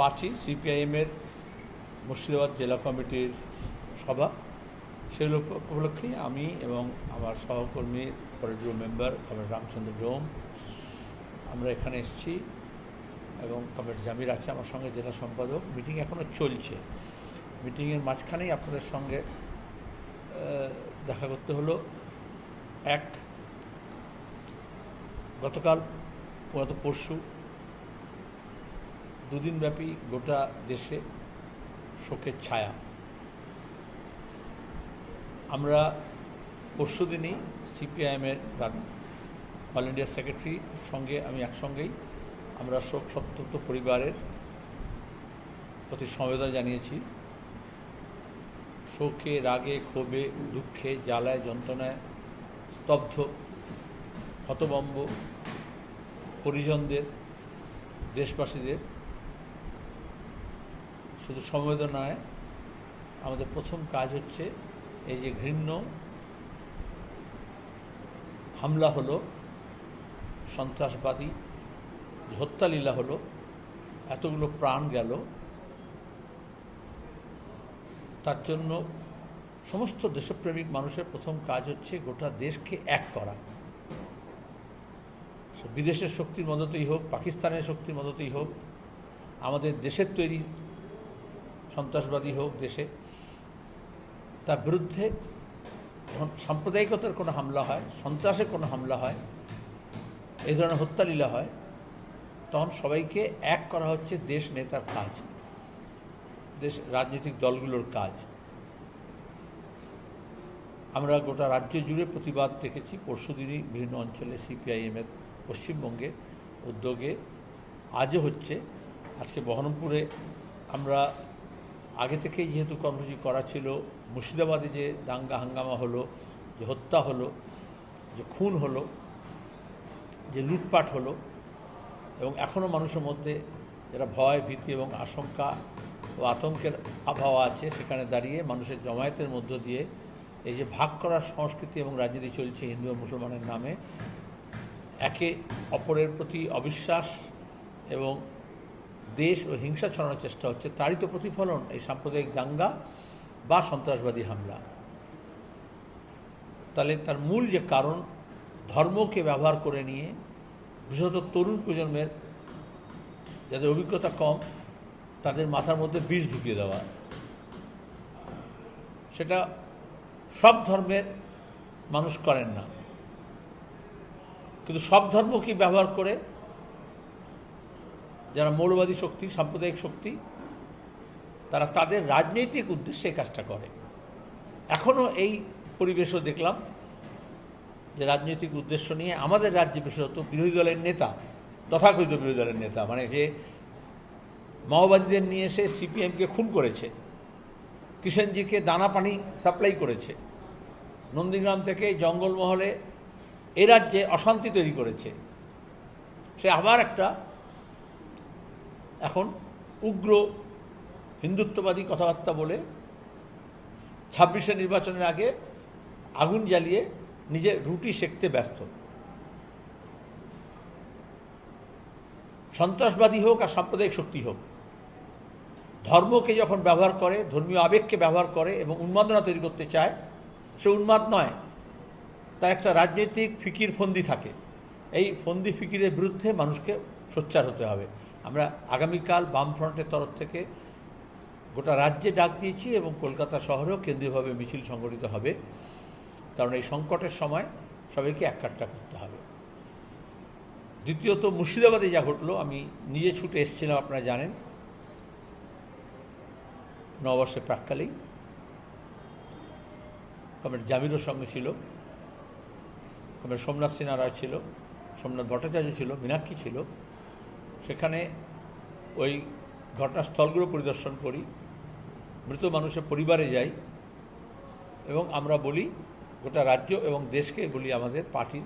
Party সিপিআইএমের মুর্শিদাবাদ জেলা কমিটির সভা। উপ- উপলক্ষে আমি এবং আমার সহকর্মী politburo member comrade Ramchandra Dom আমরা এখানে এসেছি এবং কমরেড জামির আছে আমার সঙ্গে, জেলা সম্পাদক। মিটিং এখনও চলছে। মিটিংয়ের মাঝখানেই আপনাদের সঙ্গে দেখা করতে হলো। এক, গতকাল গত পরশু দুদিনব্যাপী গোটা দেশে শোকের ছায়া। আমরা পরশু দিনই সিপিআইএমের অল ইন্ডিয়া সেক্রেটারির সঙ্গে, আমি একসঙ্গেই আমরা শোক সন্তপ্ত পরিবারের প্রতি সমবেদনা জানিয়েছি। শোকে, রাগে, ক্ষোভে, দুঃখে, জ্বালায়, যন্ত্রণায় স্তব্ধ হতবম্ব পরিজনদের, দেশবাসীদের শুধু সমবেদনায় আমাদের প্রথম কাজ হচ্ছে এই যে ঘৃণ্য হামলা হলো, সন্ত্রাসবাদী হত্যালীলা হলো, এতগুলো প্রাণ গেল। তার জন্য সমস্ত দেশপ্রেমিক মানুষের প্রথম কাজ হচ্ছে গোটা দেশকে এক করা। বিদেশের শক্তির মদতেই হোক, পাকিস্তানের শক্তির মদতেই হোক, আমাদের দেশের তৈরি সন্ত্রাসবাদী হোক দেশে, তার বিরুদ্ধে যখন সাম্প্রদায়িকতার কোনো হামলা হয়, সন্ত্রাসের কোনো হামলা হয়, এই ধরনের হত্যালীলা হয়, তখন সবাইকে এক করা হচ্ছে দেশ নেতার কাজ, দেশ রাজনৈতিক দলগুলোর কাজ। আমরা গোটা রাজ্য জুড়ে প্রতিবাদ দেখেছি। পরশুদিনই বিভিন্ন অঞ্চলে সিপিআইএমের পশ্চিমবঙ্গে উদ্যোগে আজও হচ্ছে। আজকে বহরমপুরে আমরা আগে থেকেই যেহেতু কর্মসূচি করা ছিল, মুর্শিদাবাদে যে দাঙ্গা হাঙ্গামা হলো, যে হত্যা হলো, যে খুন হলো, যে লুটপাট হলো, এবং এখনও মানুষের মধ্যে যারা ভয়, ভীতি এবং আশঙ্কা ও আতঙ্কের আবহাওয়া আছে, সেখানে দাঁড়িয়ে মানুষের জমায়েতের মধ্য দিয়ে এই যে ভাগ করার সংস্কৃতি এবং রাজনীতি চলছে হিন্দু ও মুসলমানের নামে, একে অপরের প্রতি অবিশ্বাস এবং দেশ ও হিংসা ছড়ানোর চেষ্টা হচ্ছে তারই তো প্রতিফলন, এই সাম্প্রদায়িক দাঙ্গা বা সন্ত্রাসবাদী হামলা। তাহলে তার মূল যে কারণ, ধর্মকে ব্যবহার করে নিয়ে, বিশেষত তরুণ প্রজন্মের যাদের অভিজ্ঞতা কম, তাদের মাথার মধ্যে বিষ ঢুকিয়ে দেওয়া। সেটা সব ধর্মের মানুষ করেন না। কিন্তু সব ধর্মকে ব্যবহার করে যারা মৌলবাদী শক্তি, সাম্প্রদায়িক শক্তি, তারা তাদের রাজনৈতিক উদ্দেশ্যে কাজটা করে। এখনও এই পরিবেশও দেখলাম যে রাজনৈতিক উদ্দেশ্য নিয়ে আমাদের রাজ্যে বিশেষত বিরোধী দলের নেতা, তথাকথিত বিরোধী দলের নেতা মানে যে মাওবাদীদের নিয়ে এসে সিপিএমকে খুন করেছে, কিষেনজিকে দানা পানি সাপ্লাই করেছে, নন্দীগ্রাম থেকে জঙ্গলমহলে এ রাজ্যে অশান্তি তৈরি করেছে, সে আবার একটা এখন উগ্র হিন্দুত্ববাদী কথাবার্তা বলে ছাব্বিশে নির্বাচনের আগে আগুন জ্বালিয়ে নিজের রুটি সেঁকতে ব্যস্ত। সন্ত্রাসবাদী হোক আর সাম্প্রদায়িক শক্তি হোক, ধর্মকে যখন ব্যবহার করে, ধর্মীয় আবেগকে ব্যবহার করে এবং উন্মাদনা তৈরি করতে চায়, সে উন্মাদ নয়, তার একটা রাজনৈতিক ফিকির ফন্দি থাকে। এই ফন্দি ফিকিরের বিরুদ্ধে মানুষকে সোচ্চার হতে হবে। আমরা আগামীকাল বামফ্রন্টের তরফ থেকে গোটা রাজ্যে ডাক দিয়েছি এবং কলকাতা শহরেও কেন্দ্রীয়ভাবে মিছিল সংগঠিত হবে। কারণ এই সংকটের সময় সবাইকে এককাট্টা করতে হবে। দ্বিতীয়ত মুর্শিদাবাদে যা ঘটলো, আমি নিজে ছুটে এসেছিলাম, আপনারা জানেন। নববর্ষের প্রাককালেই। কমের জামিরও সঙ্গে ছিল। কমের সোমনাথ সিনহা রায় ছিল। সোমনাথ ভট্টাচার্য ছিল। মীনাক্ষী ছিল। সেখানে ওই ঘটনাস্থলগুলো পরিদর্শন করি, মৃত মানুষের পরিবারে যাই এবং আমরা বলি গোটা রাজ্য এবং দেশকে বলি আমাদের পার্টির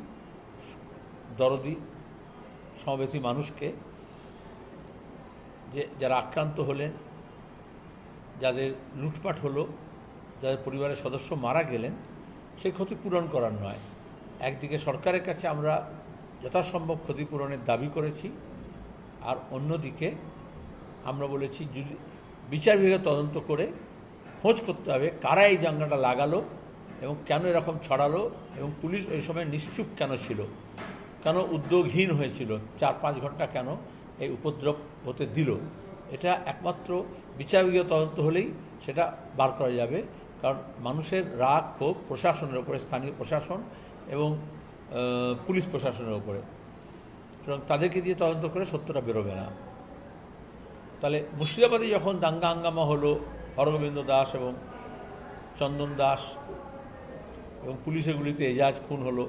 দরদি, সমবেতী মানুষকে যে যারা আক্রান্ত হলেন, যাদের লুটপাট হলো, যাদের পরিবারের সদস্য মারা গেলেন, সেই ক্ষতিপূরণ করার নয়। একদিকে সরকারের কাছে আমরা যথাসম্ভব ক্ষতিপূরণের দাবি করেছি আর অন্যদিকে আমরা বলেছি যদি বিচার বিভাগে তদন্ত করে খোঁজ করতে হবে কারা এই দাঙ্গাটা লাগালো এবং কেন এরকম ছড়ালো এবং পুলিশ ওই সময় নিশ্চুপ কেন ছিল? কেন উদ্যোগহীন হয়েছিল? চার পাঁচ ঘণ্টা কেন এই উপদ্রব হতে দিল? এটা একমাত্র বিচার বিভাগীয় তদন্ত হলেই সেটা বার করা যাবে। কারণ মানুষের রাগ ক্ষোভ প্রশাসনের উপরে, স্থানীয় প্রশাসন এবং পুলিশ প্রশাসনের উপরে। সুতরাং তাদেরকে দিয়ে তদন্ত করে সত্যটা বেরোবে না। তাহলে মুর্শিদাবাদে যখন দাঙ্গা হাঙ্গামা হলো হরগোবিন্দ দাস এবং চন্দন দাস এবং পুলিশের গুলিতে এজাজ খুন হলো,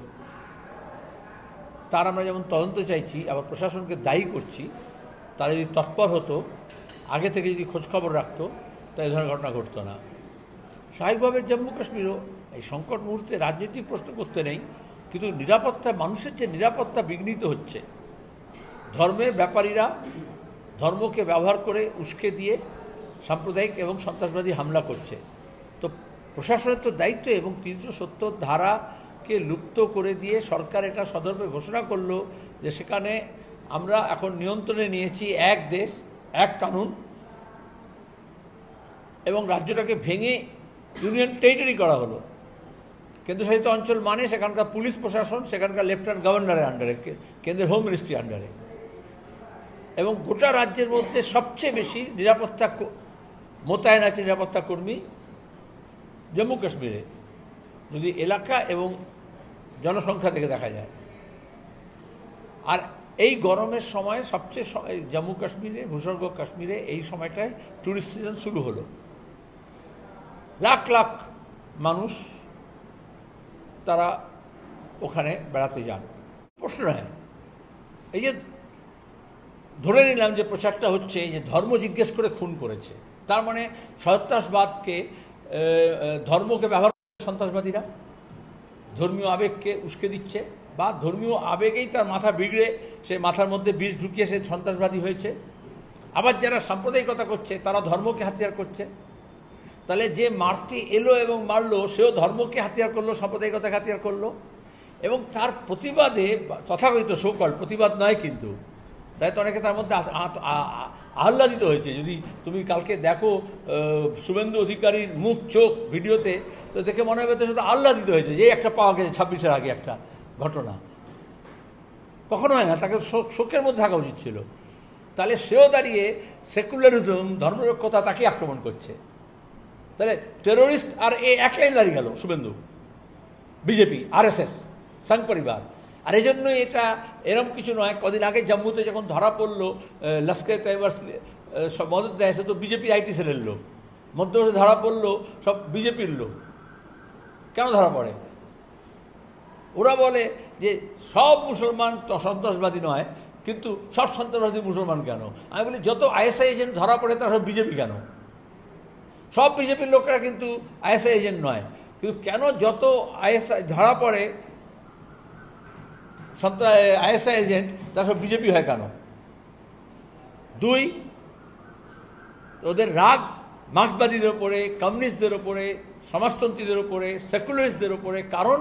তার আমরা যেমন তদন্ত চাইছি, আবার প্রশাসনকে দায়ী করছি, তারা যদি তৎপর হতো, আগে থেকে যদি খোঁজখবর রাখতো তা এই ধরনের ঘটনা ঘটতো না। স্বাভাবিকভাবে জম্মু কাশ্মীরও এই সংকট মুহূর্তে রাজনৈতিক প্রশ্ন করতে নেই, কিন্তু নিরাপত্তা মানুষের যে নিরাপত্তা বিঘ্নিত হচ্ছে ধর্মের ব্যাপারীরা ধর্মকে ব্যবহার করে উস্কে দিয়ে সাম্প্রদায়িক এবং সন্ত্রাসবাদী হামলা করছে। তো প্রশাসনের তো দায়িত্ব এবং তিনশো সত্তর ধারাকে লুপ্ত করে দিয়ে সরকার এটা সদর্পে ঘোষণা করল যে সেখানে আমরা এখন নিয়ন্ত্রণে নিয়েছি এক দেশ, এক কানুন এবং রাজ্যটাকে ভেঙে ইউনিয়ন টেরিটরি করা হলো। কেন্দ্রশাসিত অঞ্চল মানে সেখানকার পুলিশ প্রশাসন, সেখানকার লেফটেন্যান্ট গভর্নরের আন্ডারে কেন্দ্রের হোম মিনিস্ট্রি আন্ডারে এবং গোটা রাজ্যের মধ্যে সবচেয়ে বেশি নিরাপত্তা মোতায়েন আছে নিরাপত্তা কর্মী জম্মু কাশ্মীরে, যদি এলাকা এবং জনসংখ্যা থেকে দেখা যায়। আর এই গরমের সময় সবচেয়ে জম্মু কাশ্মীরে, ভূস্বর্গ কাশ্মীরে এই সময়টায় ট্যুরিস্ট সিজন শুরু হলো। লাখ লাখ মানুষ তারা ওখানে বেড়াতে যান। প্রশ্ন নয় এই যে ধরে নিলাম যে প্রচারটা হচ্ছে যে ধর্ম জিজ্ঞেস করে খুন করেছে। তার মানে সন্ত্রাসবাদকে ধর্মকে ব্যবহার করে সন্ত্রাসবাদীরা? ধর্মীয় আবেগকে উস্কে দিচ্ছে বা ধর্মীয় আবেগেই তার মাথা বিগড়ে, সে মাথার মধ্যে বিষ ঢুকিয়ে সে সন্ত্রাসবাদী হয়েছে? আবার যারা সাম্প্রদায়িকতা করছে, তারা ধর্মকে হাতিয়ার করছে? তাহলে যে মারতে এলো এবং মারলো, সেও ধর্মকে হাতিয়ার করল, সাম্প্রদায়িকতাকে হাতিয়ার করল? এবং তার প্রতিবাদে তথাকথিত সকল প্রতিবাদ নয় কিন্তু। তাই তো অনেকে তার মধ্যে আহ্লাদিত হয়েছে। যদি তুমি কালকে দেখো শুভেন্দু অধিকারীর মুখ, চোখ ভিডিওতে, তো দেখে মনে হবে তো শুধু আহ্লাদিত হয়েছে যে একটা পাওয়া গেছে ছাব্বিশের আগে একটা ঘটনা। কখনো হয় না, তাকে শোক- শোকের মধ্যে থাকা উচিত ছিল। তাহলে সেও দাঁড়িয়ে সেকুলারিজম, ধর্মরক্ষতা তাকে আক্রমণ করছে। তাহলে টেরোরিস্ট আর এ এক লাইন দাঁড়িয়ে গেল, শুভেন্দু। বিজেপি আরএসএস সংঘ পরিবার আর এই জন্যই এটা এরম কিছু নয়। কদিন আগে জম্মুতে যখন ধরা পড়ল লস্কর তাইবার সব মদত দেয়, সে তো বিজেপি আইটি সেলের লোক। মধ্যপ্রদেশে ধরা পড়ল, সব বিজেপির লোক। কেন ধরা পড়ে? ওরা বলে যে সব মুসলমান সন্ত্রাসবাদী নয়, কিন্তু সব সন্ত্রাসবাদী মুসলমান কেন? আমি বলি, যত আইএসআই এজেন্ট ধরা পড়ে, তারা সব বিজেপি কেন? সব বিজেপির লোকেরা কিন্তু আইএসআই এজেন্ট নয়। কিন্তু কেন যত আইএসআই ধরা পড়ে সন্ত্রাস আইএসআই এজেন্ট তারা সব বিজেপি হয় কেন? দুই, ওদের রাগ মার্ক্সবাদীদের ওপরে কমিউনিস্টদের ওপরে সমাজতন্ত্রীদের ওপরে সেকুলারিস্টদের ওপরে কারণ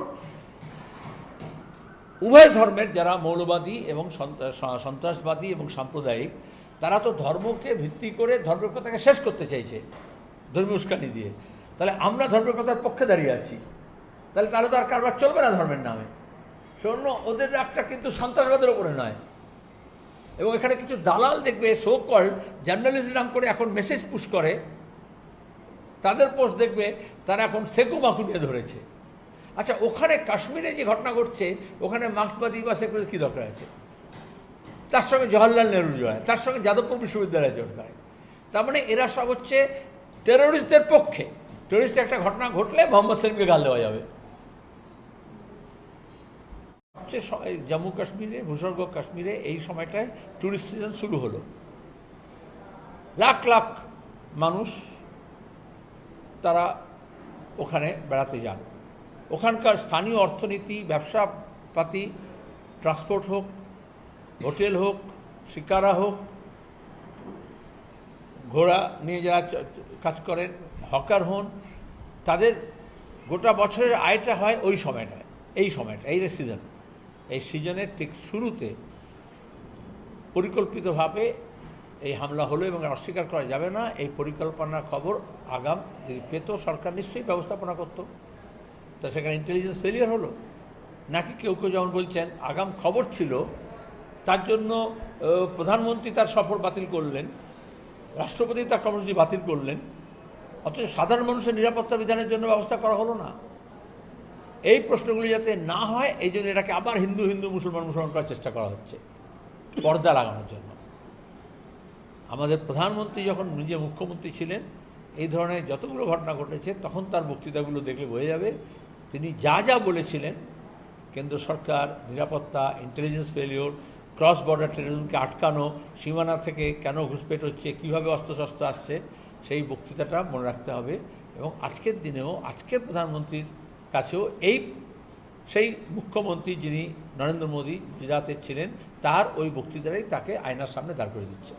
উভয় ধর্মের যারা মৌলবাদী এবং সন্ত্রাসবাদী এবং সাম্প্রদায়িক, তারা তো ধর্মকে ভিত্তি করে ধর্মকতাকে শেষ করতে চাইছে ধর্মীয় উস্কানি দিয়ে। তাহলে আমরা ধর্মকতার পক্ষে দাঁড়িয়ে আছি। তাহলে তাহলে তো আর কারবার চলবে না ধর্মের নামে। শূন্য ওদের রাগটা কিন্তু সন্ত্রাসবাদের ওপরে নয়। এবং এখানে কিছু দালাল দেখবে সো কল জার্নালিস্ট নাম করে এখন মেসেজ পুশ করে। তাদের পোস্ট দেখবে, তারা এখন সেকু মাকু নিয়ে ধরেছে। আচ্ছা ওখানে কাশ্মীরে যে ঘটনা ঘটছে, ওখানে মার্ক্সবাদী বা সেকুলার কী দরকার আছে? তার সঙ্গে জওয়াহরলাল নেহরু জয় তার সঙ্গে যাদবপুর বিশ্ববিদ্যালয় দরকার তার মানে এরা সব হচ্ছে টেরোরিস্টদের পক্ষে। টেরোরিস্ট একটা ঘটনা ঘটলে মোহাম্মদ সেলিমকে গাল দেওয়া যাবে। সবচেয়ে জম্মু কাশ্মীরে, ভূস্বর্গ কাশ্মীরে এই সময়টায় ট্যুরিস্ট সিজন শুরু হলো। লাখ লাখ মানুষ তারা ওখানে বেড়াতে যান। ওখানকার স্থানীয় অর্থনীতি ব্যবসা পাতি ট্রান্সপোর্ট হোক, হোটেল হোক, শিকারা হোক, ঘোড়া নিয়ে যারা কাজ করেন, হকার হন, তাদের গোটা বছরের আয়টা হয় ওই সময়টায়, এই সময়টা এই সিজন এই সিজনের ঠিক শুরুতে পরিকল্পিতভাবে এই হামলা হলো এবং অস্বীকার করা যাবে না। এই পরিকল্পনার খবর আগাম যদি পেত, সরকার নিশ্চয়ই ব্যবস্থাপনা করতো। তা সেখানে ইন্টেলিজেন্স ফেলিয়ার হলো। নাকি কেউ কেউ যেমন বলছেন, আগাম খবর ছিল, তার জন্য প্রধানমন্ত্রী তার সফর বাতিল করলেন, রাষ্ট্রপতি তার কর্মসূচি বাতিল করলেন, অথচ সাধারণ মানুষের নিরাপত্তা বিধানের জন্য ব্যবস্থা করা হলো না। এই প্রশ্নগুলি যাতে না হয়, এই জন্য এটাকে আবার হিন্দু হিন্দু, মুসলমান মুসলমান করার চেষ্টা করা হচ্ছে, পর্দা লাগানোর জন্য। আমাদের প্রধানমন্ত্রী যখন নিজে মুখ্যমন্ত্রী ছিলেন, এই ধরনের যতগুলো ঘটনা ঘটেছে, তখন তার বক্তৃতাগুলো দেখলে বোঝা যাবে, তিনি যা যা বলেছিলেন, কেন্দ্র সরকার, নিরাপত্তা ইন্টেলিজেন্স ফেলিওর ক্রস বর্ডার টেরোরিজমকে আটকানো, সীমানা থেকে কেন ঘুষপেট হচ্ছে, কীভাবে অস্ত্রশস্ত্র আসছে, সেই বক্তৃতাটা মনে রাখতে হবে। এবং আজকের দিনেও আজকের প্রধানমন্ত্রীর কাছেও এই, সেই মুখ্যমন্ত্রী যিনি নরেন্দ্র মোদী গুজরাতের ছিলেন, তার ওই বক্তৃতারাই তাকে আয়নার সামনে দাঁড় করে দিচ্ছে।